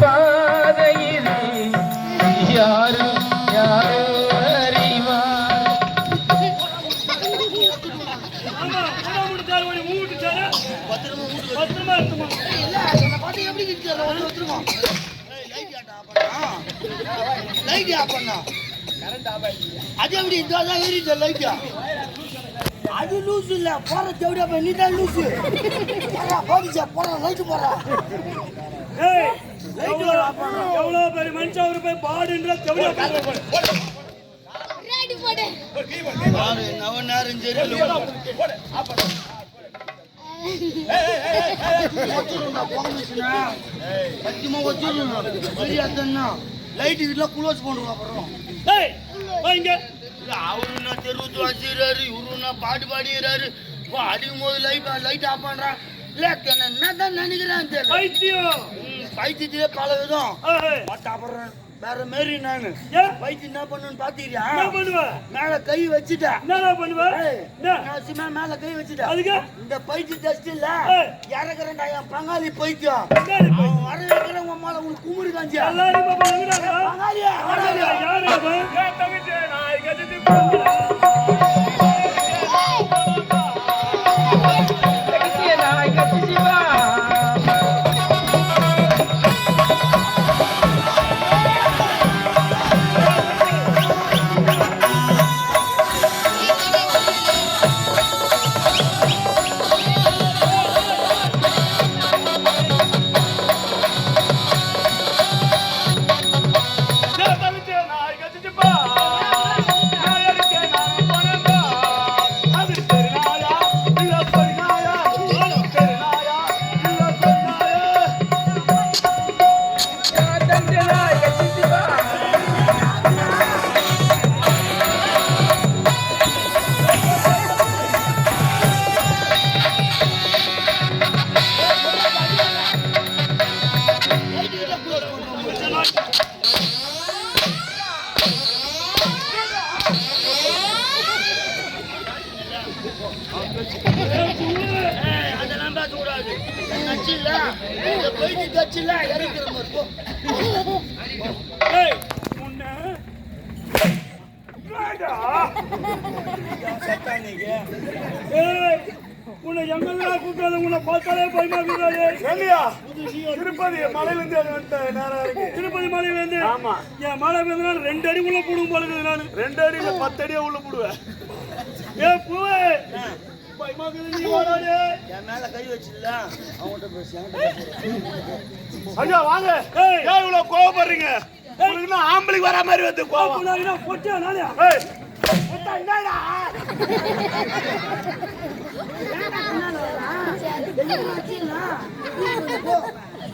பாதையில் யாரு யாரோ அறிவார் ஆஃப் பண்ணா அது எப்படி இந்த தான் ஏறிட்ட லைட்டா அது லூஸ் இல்ல போற நீ தான் லூஸ் போறா போடிச்சா போறா லைட் போறா ஏய், எவ்வளவு பெரிய மனுஷன் அவரு போய் பாடுன்ற லைட் வீட்டுல குளோஸ் பண்ணுறோம் அப்புறம் ஏய், வா இங்க. அவரு என்ன தெருவுத்து வச்சுக்கிறாரு இவரு என்ன பாட்டு பாடிக்கிறாரு அடிக்கும் போது லைட் லைட் ஆஃப் பண்றான் இல்ல என்ன தான் நினைக்கிறேன் தெரியல பைத்தியத்திலே பல விதம் பட் அப்புறம் வேற மாரி நானு. ஏன்? பைத்தியம் என்ன பண்ணுன்னு பண்ணுவ? மேல கை வச்சுட்டேன் என்ன? நான் சும்மா மேல கை வச்சுட்டேன் அதுக்கு? இந்த பைத்தியம் டஸ்ட் இல்ல. இறக்குறேன்டா என் பங்காளி பைத்தியம்? அவன் வர வைக்கிற உன் மேல உனக்கு குமுறு காஞ்சி. பங்காளியா? கட்சி இல்ல இறக்கிற மாதிரி போ. ஏய், உன்னை உன்னை எங்கெல்லாம் கூப்பிட்டாலும் உன்னை பார்த்தாலே பயமா இருக்குதாடே. திருப்பதி மலையில இருந்து அது வந்துட்ட நேரம் இருக்கு. திருப்பதி மலையில இருந்து ஆமா. என் மலை வந்து ரெண்டு அடி உள்ள போல இருக்குது நானு. ரெண்டு அடியில பத்து அடியா உள்ள போடுவேன். ஏ பூவே. என் மேல கை வச்சிடல அவங்ககிட்ட பேசி என்கிட்ட ஐயா வாங்க. ஏய். ஏன் இவ்வளவு கோவப்படுறீங்க. உங்களுக்கு ஆம்பளைக்கு வர மாதிரி வந்து கோவம்.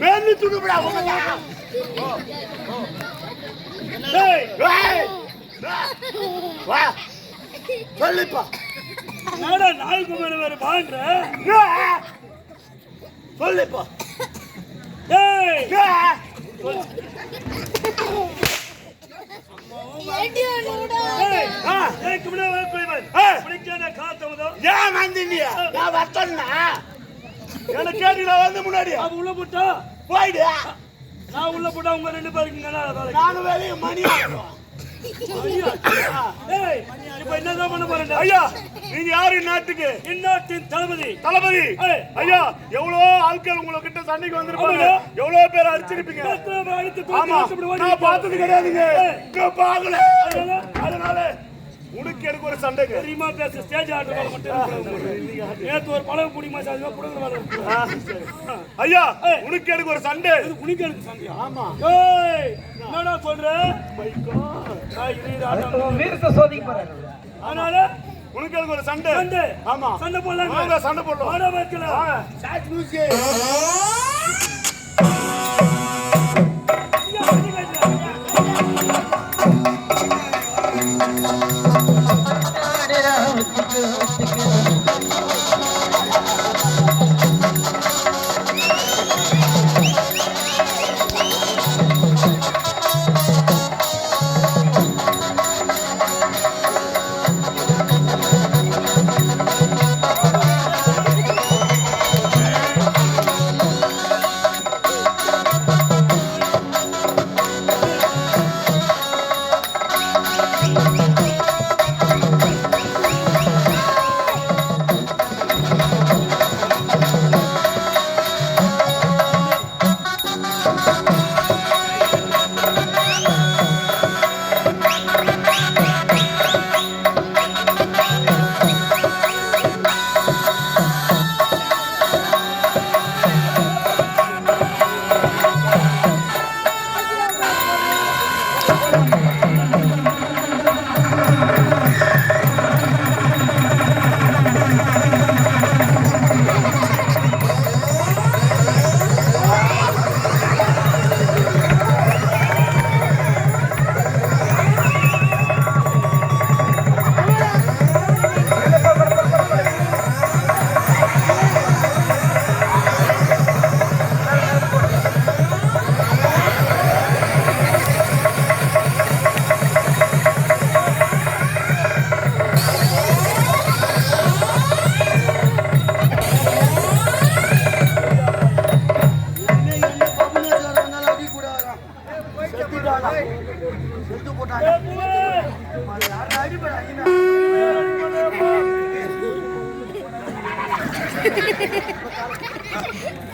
மேலி. வா. சொல்லிப்பா. நாடா நாய்க்கு மேல வேற பான்ற சொல்லிப்பா. ஏய்! ஏய்! போயிடு. நான் உள்ள போட்டா உங்க ரெண்டு பேருக்கு நானும் வெளியே மணி ஆகும் இப்ப என்னதான் பண்ண போறேன் ஐயா நீங்க யாரு நாட்டுக்கு? இந்நாட்டின் தளபதி. தளபதி. ஐயா எவ்வளவு ஆட்கள் உங்ககிட்ட சண்டைக்கு வந்திருப்பாங்க. எவ்வளவு பேர் அடிச்சிருப்பீங்க. ஆமா நான் பார்த்தது கிடையாதுங்க. அதனால? உனக்கு எனக்கு ஒரு சண்டைங்க தெரியுமா பேச ஸ்டேஜ் வேலை மட்டும். நேத்து ஒரு பழம் குடிமா சாதிமா புடுங்குற வேலை சரி. ஐயா உனக்கு எனக்கு ஒரு சண்டை இது குனிக்கிறது சண்டையா? ஆமா ஏய், என்னடா சொல்ற? ஆட்டம். வீரத்தை சோதிக்க போறாரு அதனால உனக்கு எனக்கு ஒரு சண்டை சண்டை. ஆமா சண்டை. வாங்க சண்டை போடலாம் ஆட வைக்கல. வாங்க. சாட் மியூசிக் ஐயா, கட்டி வைக்கிறேன். ஏய்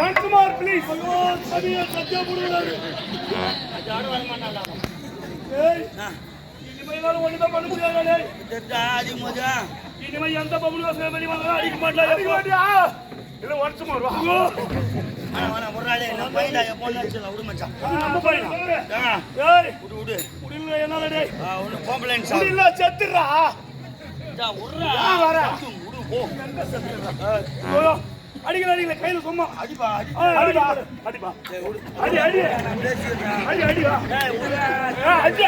ஒன்ஸ் மோர் ப்ளீஸ் ஐயோ சதிய சத்திய புடுறாரு ஏய் இனிமே என்னால ஒண்ணுதான் பண்ண முடியாது டேய்? தெரிஞ்சா, அடி மோதா. இனிமே எந்த பபுள் வாசனை வெளிய வந்தா அடிக்க மாட்டா அடிக்க மாட்டியா? இல்ல ஒன்ஸ் மோர் வா வேணாம், ஒரு நாளே நான் பையன்டா, என் பொண்ணு அடிச்சிடலாம், விடு மச்சான். நம்ம பையனா? ஏய் விடு, விடு. முடியல என்னால டேய்? ஆ, ஒண்ணு பொம்பளைன்னு சாவு. முடியல செத்துறா அடிக்கல அடிக்கல கையில சும்மா. அடிப்பா, அடிப்பா. அடிப்பா அடி அடி. அடி அடி அடி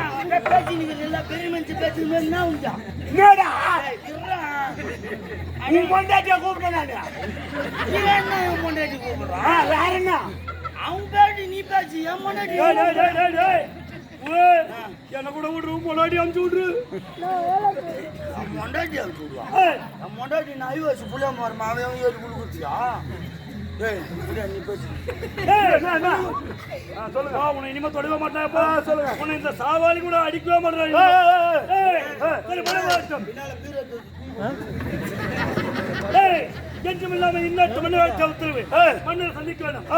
அவன்கிட்ட பேசினுக்கிற எல்லா பெரிய மனுஷன் பேசுறது என்ன உண்டா? என்னடா. உன் பொண்டாட்டிய கூப்பிட்டேன் நானு. நீ என்ன என் பொண்டாட்டி கூப்பிடுறான்? வேற என்ன? அவன் பேட்டி நீ பேசி என் பொண்டாட்டி என்ன கூட விட்ரு பொண்டாட்டி அனுப்பிச்சு விட்ரு. விடுவான். ஏய், அவன் பொண்டாட்டி நான் ஐவாசி புள்ள மாறுமா அவன் அவன் ஏறி ஆ, உன்னை இனிமே தொடவே மாட்டேன்ப்பா சொல்லுங்க. உன்னை இந்த சாவாளி கூட அடிக்கவே மாட்டேன். கெஞ்சம் இல்லாம இன்னொரு வைக்க உத்தரவு மண்ணில் சந்திக்க வேணும்.